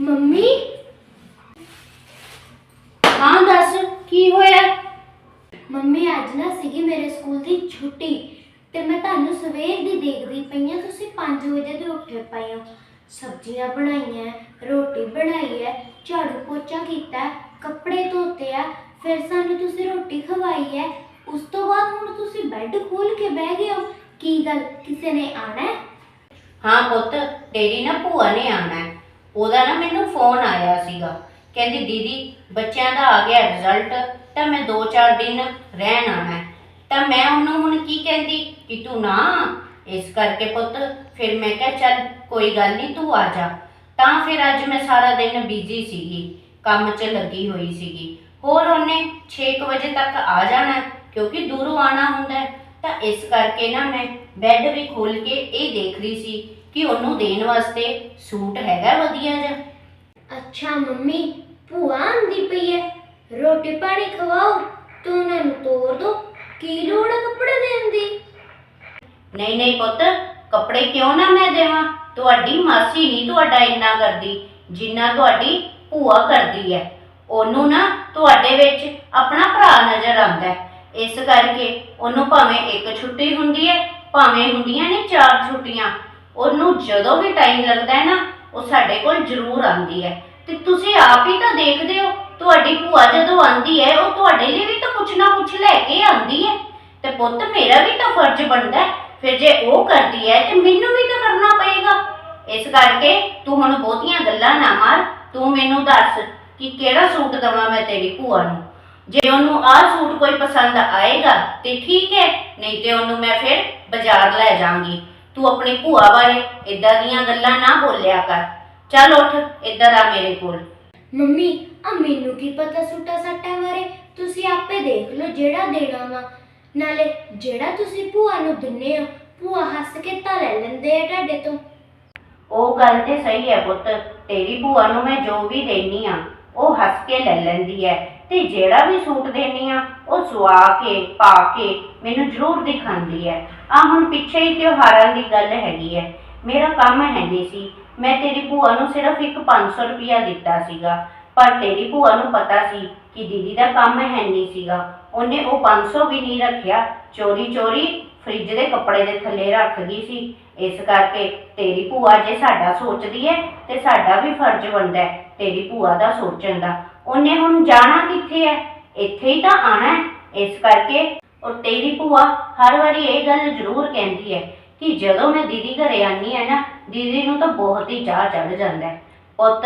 Mummy? ਹਾਂ ਦੱਸ ਕੀ ਹੋਇਆ? ਮੰਮੀ ਅੱਜ ਨਾ ਸੀਗੀ ਮੇਰੇ ਸਕੂਲ ਦੀ ਛੁੱਟੀ ਤੇ ਮੈਂ ਤੁਹਾਨੂੰ ਸਵੇਰ ਦੀ ਦੇਖਦੀ ਪਈ ਆ ਤੁਸੀਂ 5 ਵਜੇ ਦੇ ਉੱਠੇ ਪਏ ਹੋ। ਸਬਜ਼ੀਆਂ ਬਣਾਈਆਂ ਰੋਟੀ ਬਣਾਈ ਹੈ ਝਾੜੂ ਪੋਚਾ ਕੀਤਾ ਕੱਪੜੇ ਧੋਤੇ ਆ ਫਿਰ ਸਾਨੂੰ ਤੁਸੀਂ ਰੋਟੀ ਖਵਾਈ ਹੈ। ਉਸ ਤੋਂ ਬਾਅਦ ਹੁਣ ਤੁਸੀਂ ਬੈੱਡ ਖੋਲ ਕੇ ਬਹਿ ਗਏ ਹੋ। ਕੀ ਗੱਲ ਕਿਸੇ ਨੇ ਆਣਾ ਹੈ? ਹਾਂ ਪੁੱਤ ਤੇਰੀ ਨਾ ਭੂਆ ਨੇ ਆਣਾ ਹੈ। ਉਹਦਾ ਨਾ ਮੈਨੂੰ ਫੋਨ ਆਇਆ ਸੀਗਾ। ਕਹਿੰਦੀ, ਦੀਦੀ, ਬੱਚਿਆਂ ਦਾ ਆ ਗਿਆ ਰਿਜ਼ਲਟ ਤਾਂ ਮੈਂ 2-4 ਦਿਨ ਰਹਿਣ ਆਣਾ ਹੈ। ਤਾਂ ਮੈਂ ਉਹਨੂੰ ਹੁਣ ਕੀ ਕਹਿੰਦੀ ਕਿ ਤੂੰ ਨਾ ਇਸ ਕਰਕੇ ਪੁੱਤ, ਫਿਰ ਮੈਂ ਕਿਹਾ, ਚੱਲ, ਕੋਈ ਗੱਲ ਨਹੀਂ, ਤੂੰ ਆ ਜਾ। ਤਾਂ ਫਿਰ ਅੱਜ ਮੈਂ ਸਾਰਾ ਦਿਨ ਬਿਜ਼ੀ ਸੀਗੀ, ਕੰਮ 'ਚ ਲੱਗੀ ਹੋਈ ਸੀਗੀ। ਹੋਰ ਉਹਨੇ 6 ਵਜੇ ਤੱਕ ਆ ਜਾਣਾ ਕਿਉਂਕਿ ਦੂਰੋਂ ਆਣਾ ਹੁੰਦਾ ਤਾਂ ਇਸ ਕਰਕੇ ਨਾ ਮੈਂ ਬੈੱਡ ਵੀ ਖੋਲ ਕੇ ਇਹ ਦੇਖ ਰਹੀ ਸੀ ਕਿ ਉਹਨੂੰ ਦੇਣ ਵਾਸਤੇ ਸੂਟ ਹੈਗਾ ਵਧੀਆ ਜਿਹਾ? ਅੱਛਾ ਮੰਮੀ ਭੂਆ ਆਂਦੀ ਪਈ ਹੈ ਰੋਟੀ ਪਾਣੀ ਖਵਾਓ ਤੂੰ ਉਹਨਾਂ ਨੂੰ ਤੋਰ ਦੋ। ਕੀ ਲੋੜ ਕੱਪੜੇ ਦੇਣ ਦੀ? ਨਹੀਂ ਨਹੀਂ ਪੁੱਤ ਕੱਪੜੇ ਕਿਉਂ ਨਾ ਮੈਂ ਦੇਵਾਂ? ਤੁਹਾਡੀ ਮਾਸੀ ਨਹੀਂ ਤੁਹਾਡਾ ਇੰਨਾ ਕਰਦੀ ਜਿੰਨਾ ਤੁਹਾਡੀ ਭੂਆ ਕਰਦੀ ਹੈ ਉਹਨੂੰ ਨਾ ਤੁਹਾਡੇ ਵਿੱਚ ਆਪਣਾ ਭਰਾ ਨਜ਼ਰ ਆਉਂਦਾ ਹੈ ਇਸ ਕਰਕੇ ਉਹਨੂੰ ਭਾਵੇਂ ਇੱਕ ਛੁੱਟੀ ਹੁੰਦੀ ਹੈ ਭਾਵੇਂ ਹੁੰਦੀਆਂ ਨੇ ਚਾਰ ਛੁੱਟੀਆਂ। ਉਹਨੂੰ ਜਦੋਂ ਵੀ ਟਾਈਮ ਲੱਗਦਾ ਹੈ ਨਾ, ਉਹ ਸਾਡੇ ਕੋਲ ਜ਼ਰੂਰ ਆਉਂਦੀ ਹੈ। ਤੇ ਤੁਸੀਂ ਆਪ ਹੀ ਤਾਂ ਦੇਖਦੇ ਹੋ, ਤੁਹਾਡੀ ਭੂਆ ਜਦੋਂ ਆਉਂਦੀ ਹੈ, ਉਹ ਤੁਹਾਡੇ ਲਈ ਵੀ ਤਾਂ ਕੁਛ ਨਾ ਕੁਛ ਲੈ ਕੇ ਆਉਂਦੀ ਹੈ। ਤੇ ਪੁੱਤ, ਮੇਰਾ ਵੀ ਤਾਂ ਫਰਜ਼ ਬਣਦਾ ਹੈ। ਫਿਰ ਜੇ ਉਹ ਕਰਦੀ ਹੈ, ਤੇ ਮੈਨੂੰ ਵੀ ਤਾਂ ਕਰਨਾ ਪਏਗਾ। ਇਸ ਕਰਕੇ ਤੂੰ ਹੁਣ ਬਹੁਤੀਆਂ ਗੱਲਾਂ ਨਾ ਮਾਰ। ਤੂੰ ਮੈਨੂੰ ਦੱਸ ਕਿ ਕਿਹੜਾ ਸੂਟ ਦਵਾਂ ਮੈਂ ਤੇਰੀ ਭੂਆ ਨੂੰ। ਜੇ ਉਹਨੂੰ ਆਹ ਸੂਟ ਕੋਈ ਪਸੰਦ ਆਏਗਾ, ਤੇ ਠੀਕ ਹੈ, ਨਹੀਂ ਤੇ ਉਹਨੂੰ ਮੈਂ ਫਿਰ ਬਾਜ਼ਾਰ ਲੈ ਜਾਵਾਂਗੀ। ਤੂੰ ਆਪਣੀ ਭੂਆ ਬਾਰੇ ਇਦਾਂ ਦੀਆਂ ਗੱਲਾਂ ਨਾ ਬੋਲਿਆ ਕਰ। ਚੱਲ ਉੱਠ ਇੱਧਰ ਆ ਮੇਰੇ ਕੋਲ। ਮੰਮੀ ਆ ਮੈਨੂੰ ਕੀ ਪਤਾ ਸੂਟਾ ਸੱਟਾਂ ਬਾਰੇ? ਤੁਸੀਂ ਆਪੇ ਦੇਖ ਲਓ ਜਿਹੜਾ ਦੇਣਾ ਵਾ। ਨਾਲੇ ਜਿਹੜਾ ਤੁਸੀਂ ਭੂਆ ਨੂੰ ਦਿੰਨੇ ਹੋ ਭੂਆ ਹੱਸ ਕੇ ਤਾਂ ਲੈ ਲੈਂਦੇ ਆ ਤੁਹਾਡੇ ਤੋਂ। ਉਹ ਗੱਲ ਤੇ ਸਹੀ ਹੈ ਪੁੱਤ ਤੇਰੀ ਭੂਆ ਨੂੰ ਮੈਂ ਜੋ ਵੀ ਦੇਣੀ ਆ ਉਹ ਹੱਸ ਕੇ ਲੈ ਲੈਂਦੀ ਹੈ। ਤੇ ਜਿਹੜਾ ਵੀ ਸੂਟ ਦੇਣੀ ਆ ਉਹ ਸਵਾ ਕੇ ਪਾ ਕੇ ਮੈਨੂੰ ਜ਼ਰੂਰ ਦਿਖਾਉਂਦੀ ਹੈ। ਆ ਹੁਣ ਪਿੱਛੇ ਹੀ ਤਿਉਹਾਰਾਂ ਦੀ ਗੱਲ ਹੈਗੀ ਹੈ ਮੇਰਾ ਕੰਮ ਹੈ ਨਹੀਂ ਸੀ। ਮੈਂ ਤੇਰੀ ਭੂਆ ਨੂੰ ਸਿਰਫ ਇੱਕ 500 ਰੁਪਇਆ ਦਿੱਤਾ ਸੀਗਾ। ਪਰ ਤੇਰੀ ਭੂਆ ਨੂੰ ਪਤਾ ਸੀ ਕਿ ਦੀਦੀ ਦਾ ਕੰਮ ਹੈ ਨਹੀਂ ਸੀਗਾ। ਉਹਨੇ ਉਹ 500 ਵੀ ਨਹੀਂ ਰੱਖਿਆ। ਚੋਰੀ ਚੋਰੀ ਫ੍ਰਿਜ ਦੇ ਕੱਪੜੇ ਦੇ ਥੱਲੇ ਰੱਖ ਗਈ ਸੀ। ਇਸ ਕਰਕੇ ਤੇਰੀ ਭੂਆ ਜੇ ਸਾਡਾ ਸੋਚਦੀ ਹੈ ਤੇ ਸਾਡਾ ਵੀ ਫਰਜ਼ ਬਣਦਾ ਹੈ ਤੇਰੀ ਭੂਆ ਦਾ ਸੋਚਣ ਦਾ। ਉਹਨੇ ਹੁਣ ਜਾਣਾ ਕਿੱਥੇ ਹੈ ਇੱਥੇ ਹੀ ਤਾਂ ਆਣਾ ਹੈ ਇਸ ਕਰਕੇ ਔਰ ਤੇਰੀ ਭੂਆ ਹਰ ਵਾਰੀ ਇਹ ਗੱਲ ਜ਼ਰੂਰ ਕਹਿੰਦੀ ਹੈ ਕਿ ਜਦੋਂ ਮੈਂ ਦੀਦੀ ਘਰੇ ਆਨੀ ਹੈ ਨਾ ਦੀਦੀ ਨੂੰ ਤਾਂ ਬਹੁਤ ਹੀ ਚਾਹ ਚੜ ਜਾਂਦਾ ਹੈ। ਪੁੱਤ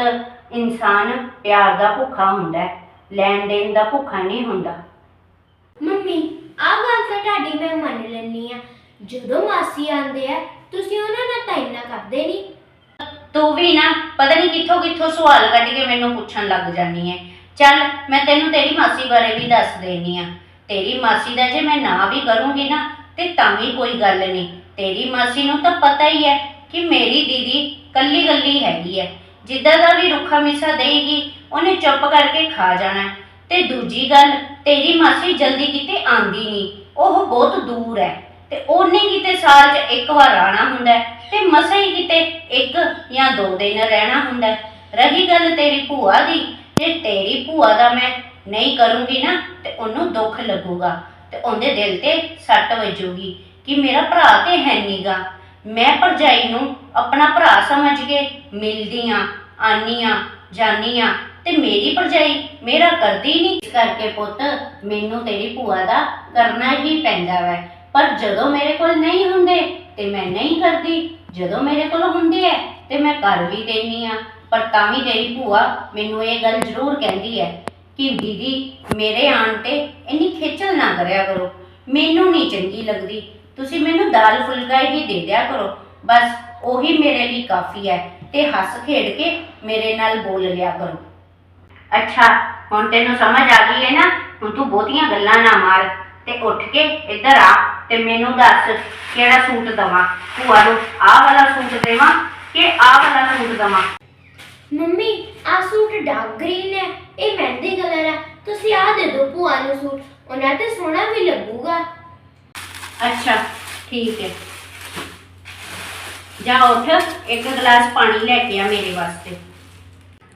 ਇਨਸਾਨ ਪਿਆਰ ਦਾ ਭੁੱਖਾ ਹੁੰਦਾ ਹੈ ਲੈਣ ਦੇਣ ਦਾ ਭੁੱਖਾ ਨਹੀਂ ਹੁੰਦਾ। ਮੰਮੀ ਆ ਗੱਲ ਤਾਂ ਤੁਹਾਡੀ ਮੈਂ ਮੰਨ ਲੈਣੀ ਆ ਜਦੋਂ ਮਾਸੀ ਆਂਦੇ ਆ ਤੁਸੀਂ ਉਹਨਾਂ ਨਾਲ ਤਾਂ ਇੰਨਾ ਕਰਦੇ ਨਹੀਂ। ਤੂੰ ਵੀ ਨਾ ਪਤਾ ਨਹੀਂ ਕਿੱਥੋਂ ਕਿੱਥੋਂ ਸਵਾਲ ਕੱਢ ਕੇ ਮੈਨੂੰ ਪੁੱਛਣ ਲੱਗ ਜਾਨੀ ਹੈ। ਚੱਲ ਮੈਂ ਤੈਨੂੰ ਤੇਰੀ ਮਾਸੀ ਬਾਰੇ ਵੀ ਦੱਸ ਦੇਣੀ ਆ ਤੇਰੀ ਮਾਸੀ ਦਾ ਜੇ ਮੈਂ ਨਾ ਵੀ ਕਰੂੰਗੀ ਨਾ, ਤੇ ਤਾਂ ਵੀ ਕੋਈ ਗੱਲ ਨਹੀਂ ਤੇਰੀ ਮਾਸੀ ਨੂੰ ਤਾਂ ਪਤਾ ਹੀ ਹੈ ਕਿ ਮੇਰੀ ਦੀਦੀ ਕੱਲੀ ਕੱਲੀ ਹੈਗੀ ਹੈ ਜਿੱਦਾਂ ਦਾ ਵੀ ਰੁੱਖਾ ਮਿੱਸਾ ਦੇਗੀ ਉਹਨੇ ਚੁੱਪ ਕਰਕੇ ਖਾ ਜਾਣਾ ਹੈ। ਤੇ ਦੂਜੀ ਗੱਲ, ਤੇਰੀ ਮਾਸੀ ਜਲਦੀ ਕਿਤੇ ਆਂਦੀ ਨਹੀਂ ਉਹ ਬਹੁਤ ਦੂਰ ਹੈ ਤੇ ਉਹਨੇ ਕਿਤੇ ਸਾਲ 'ਚ ਇੱਕ ਵਾਰ ਆਣਾ ਹੁੰਦਾ ਹੈ ਤੇ ਮਸਾਂ ਹੀ ਕਿਤੇ ਇੱਕ ਜਾਂ ਦੋ ਦਿਨ ਰਹਿਣਾ ਹੁੰਦਾ ਹੈ। ਰਹੀ ਗੱਲ ਤੇਰੀ ਭੂਆ ਦੀ, ਜੇ ਤੇਰੀ ਭੂਆ ਦਾ ਮੈਂ ਨਹੀਂ ਕਰੂੰਗੀ ਨਾ, ਤੇ ਉਹਨੂੰ ਦੁੱਖ ਲੱਗੂਗਾ। ਤੇ ਉਹਦੇ ਦਿਲ ਤੇ ਸੱਟ ਵੱਜੂਗੀ ਕਿ ਮੇਰਾ ਭਰਾ ਤੇ ਹੈ ਨੀਗਾ। ਮੈਂ ਭਰਜਾਈ ਨੂੰ ਆਪਣਾ ਭਰਾ ਸਮਝ ਕੇ ਮਿਲਦੀ ਆ, ਆਨੀ ਆ, ਜਾਨੀ ਆ, ਤੇ ਮੇਰੀ ਭਰਜਾਈ ਮੇਰਾ ਕਰਦੀ ਨਹੀਂ ਇਸ ਕਰਕੇ ਪੁੱਤ, ਮੈਨੂੰ ਤੇਰੀ ਭੂਆ ਦਾ ਕਰਨਾ ਹੀ ਪੈਂਦਾ ਵੈ। ਪਰ ਜਦੋਂ ਮੇਰੇ ਕੋਲ ਨਹੀਂ ਹੁੰਦੇ, ਤੇ ਮੈਂ ਨਹੀਂ ਕਰਦੀ। ਜਦੋਂ ਮੇਰੇ ਕੋਲ ਹੁੰਦੇ ਐ, ਤੇ ਮੈਂ ਕਰ ਵੀ ਦੇਨੀ ਆ। ਪਰ ਤਾਂ ਵੀ ਤੇਰੀ ਭੂਆ ਮੈਨੂੰ ਇਹ ਗੱਲ ਜ਼ਰੂਰ ਕਹਿੰਦੀ ਹੈ ਕਿ ਦੀਦੀ, ਮੇਰੇ ਆਣ ਤੇ ਇੰਨੀ ਖੇਚਲ ਨਾ ਕਰਿਆ ਕਰੋ। ਮੈਨੂੰ ਨਹੀਂ ਚੰਗੀ ਲੱਗਦੀ। ਤੁਸੀਂ ਮੈਨੂੰ ਦਾਲ ਫੁਲਕਾ ਹੀ ਦੇ ਦਿਆ ਕਰੋ। ਬਸ ਉਹੀ ਮੇਰੇ ਲਈ ਕਾਫੀ ਹੈ ਤੇ ਹੱਸ ਖੇਡ ਕੇ ਮੇਰੇ ਨਾਲ ਬੋਲ ਲਿਆ ਕਰੋ। ਅੱਛਾ, ਹੁਣ ਤੈਨੂੰ ਸਮਝ ਆ ਗਈ ਹੈ ਨਾ? ਹੁਣ ਤੂੰ ਬਹੁਤੀਆਂ ਗੱਲਾਂ ਨਾ ਮਾਰ ਤੇ ਉੱਠ ਕੇ ਇੱਧਰ ਆ ਤੇ ਮੈਨੂੰ ਦੱਸ ਕਿਹੜਾ ਸੂਟ ਦਵਾਂ? ਭੂਆ ਨੂੰ ਆਹ ਵਾਲਾ ਸੂਟ ਦੇਵਾਂ ਕਿ ਆਹ ਵਾਲਾ ਸੂਟ ਦਵਾਂ? ਮੰਮੀ ਆ ਸੂਟ ਡਾਰਕ ਗ੍ਰੀਨ ਹੈ ਇਹ ਮਹਿੰਦੀ ਕਲਰ ਹੈ ਤੁਸੀਂ ਆ ਦੇ ਦਿਓ ਭੂਆ ਨੂੰ ਸੂਟ ਉਹਨਾਂ ਤੇ ਸੋਹਣਾ ਵੀ ਲੱਗੂਗਾ। ਅੱਛਾ ਠੀਕ ਹੈ। ਜਾ ਉੱਠ ਇੱਕ ਗਲਾਸ ਪਾਣੀ ਲੈ ਕੇ ਆ ਮੇਰੇ ਵਾਸਤੇ।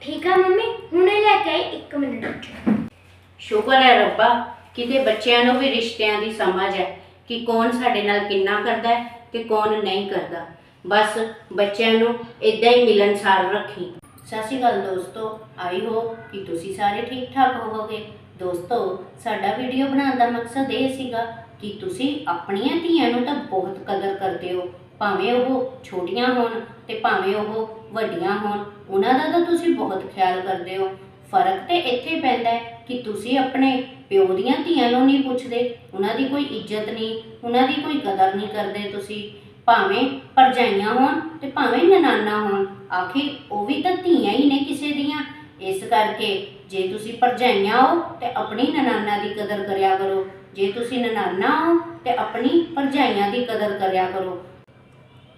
ਠੀਕ ਆ ਮੰਮੀ ਹੁਣੇ ਲੈ ਕੇ ਆਈ 1 ਮਿੰਟ ਸ਼ੁਕਰ ਹੈ ਰੱਬਾ ਕਿਤੇ ਬੱਚਿਆਂ ਨੂੰ ਵੀ ਰਿਸ਼ਤਿਆਂ ਦੀ ਸਮਝ ਹੈ ਕਿ ਕੌਣ ਸਾਡੇ ਨਾਲ ਕਿੰਨਾ ਕਰਦਾ ਹੈ ਤੇ ਕੌਣ ਨਹੀਂ ਕਰਦਾ। ਬਸ ਬੱਚਿਆਂ ਨੂੰ ਇਦਾਂ ਹੀ ਮਿਲਣਸਾਰ ਰੱਖੀ। ਸਤਿ ਸ਼੍ਰੀ ਅਕਾਲ ਦੋਸਤੋ ਆਈ ਹੋ ਕਿ ਤੁਸੀਂ ਸਾਰੇ ਠੀਕ ਠਾਕ ਹੋਵੋਗੇ। ਦੋਸਤੋ, ਸਾਡਾ ਵੀਡੀਓ ਬਣਾਉਣ ਦਾ ਮਕਸਦ ਇਹ ਸੀਗਾ ਕਿ ਤੁਸੀਂ ਆਪਣੀਆਂ ਧੀਆਂ ਨੂੰ ਤਾਂ ਬਹੁਤ ਕਦਰ ਕਰਦੇ ਹੋ, ਭਾਵੇਂ ਉਹ ਛੋਟੀਆਂ ਹੋਣ ਤੇ ਭਾਵੇਂ ਉਹ ਵੱਡੀਆਂ ਹੋਣ, ਉਹਨਾਂ ਦਾ ਤਾਂ ਤੁਸੀਂ ਬਹੁਤ ਖਿਆਲ ਕਰਦੇ ਹੋ। ਫ਼ਰਕ ਤੇ ਇੱਥੇ ਪੈਂਦਾ ਹੈ ਕਿ ਤੁਸੀਂ ਆਪਣੇ ਪਿਓ ਦੀਆਂ ਧੀਆਂ ਨੂੰ ਨਹੀਂ ਪੁੱਛਦੇ, ਉਹਨਾਂ ਦੀ ਕੋਈ ਇੱਜ਼ਤ ਨਹੀਂ, ਉਹਨਾਂ ਦੀ ਕੋਈ ਕਦਰ ਨਹੀਂ ਕਰਦੇ ਤੁਸੀਂ। ਭਾਵੇਂ ਭਰਜਾਈਆਂ ਹੋਣ ਤੇ ਭਾਵੇਂ ਨਨਾਨਾ ਹੋਣ, ਆਖਿਰ ਉਹ ਵੀ ਤਾਂ ਧੀਆਂ ਹੀ ਨੇ ਕਿਸੇ ਦੀਆਂ। ਇਸ ਕਰਕੇ ਜੇ ਤੁਸੀਂ ਭਰਜਾਈਆਂ ਹੋ ਤੇ ਆਪਣੀ ਨਨਾਨਾ ਦੀ ਕਦਰ ਕਰਿਆ ਕਰੋ। ਜੇ ਤੁਸੀਂ ਨਨਾਨਾ ਹੋ ਤੇ ਆਪਣੀ ਭਰਜਾਈਆਂ ਦੀ ਕਦਰ ਕਰਿਆ ਕਰੋ।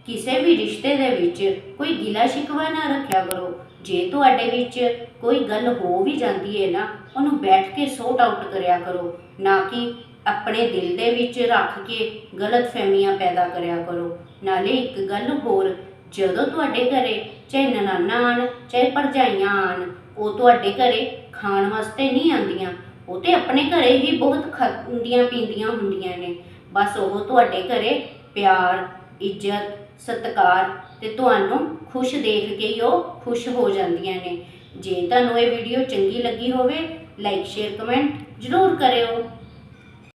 ਕਿਸੇ ਵੀ ਰਿਸ਼ਤੇ ਦੇ ਵਿੱਚ ਕੋਈ ਗਿਲਾ ਸ਼ਿਕਵਾ ਨਾ ਰੱਖਿਆ ਕਰੋ। ਜੇ ਤੁਹਾਡੇ ਵਿੱਚ ਕੋਈ ਗੱਲ ਹੋ ਵੀ ਜਾਂਦੀ ਹੈ ਨਾ, ਉਹਨੂੰ ਬੈਠ ਕੇ ਸੋਟ ਆਊਟ ਕਰਿਆ ਕਰੋ। ਨਾ ਕਿ ਆਪਣੇ ਦਿਲ ਦੇ ਵਿੱਚ ਰੱਖ ਕੇ ਗਲਤ ਫਹਿਮੀਆਂ ਪੈਦਾ ਕਰਿਆ ਕਰੋ। ਨਾਲੇ ਇੱਕ ਗੱਲ ਹੋਰ, ਜਦੋਂ ਤੁਹਾਡੇ ਘਰੇ ਚਾਹੇ ਨਨਾਨਾ ਆਣ, ਚਾਹੇ ਭਰਜਾਈਆਂ ਆਣ, ਉਹ ਤੁਹਾਡੇ ਘਰੇ ਖਾਣ ਵਾਸਤੇ ਨਹੀਂ ਆਉਂਦੀਆਂ, ਉਹ ਤੇ ਆਪਣੇ ਘਰੇ ਹੀ ਬਹੁਤ ਖਾਂਦੀਆਂ ਪੀਂਦੀਆਂ ਹੁੰਦੀਆਂ ਨੇ। ਬਸ ਉਹ ਤੁਹਾਡੇ ਘਰੇ ਪਿਆਰ, ਇੱਜ਼ਤ, ਸਤਿਕਾਰ ਤੇ ਤੁਹਾਨੂੰ ਖੁਸ਼ ਦੇਖ ਕੇ ਹੀ ਉਹ ਖੁਸ਼ ਹੋ ਜਾਂਦੀਆਂ ਨੇ। ਜੇ ਤੁਹਾਨੂੰ ਇਹ ਵੀਡੀਓ ਚੰਗੀ ਲੱਗੀ ਹੋਵੇ ਲਾਈਕ ਸ਼ੇਅਰ ਕਮੈਂਟ ਜ਼ਰੂਰ ਕਰਿਓ।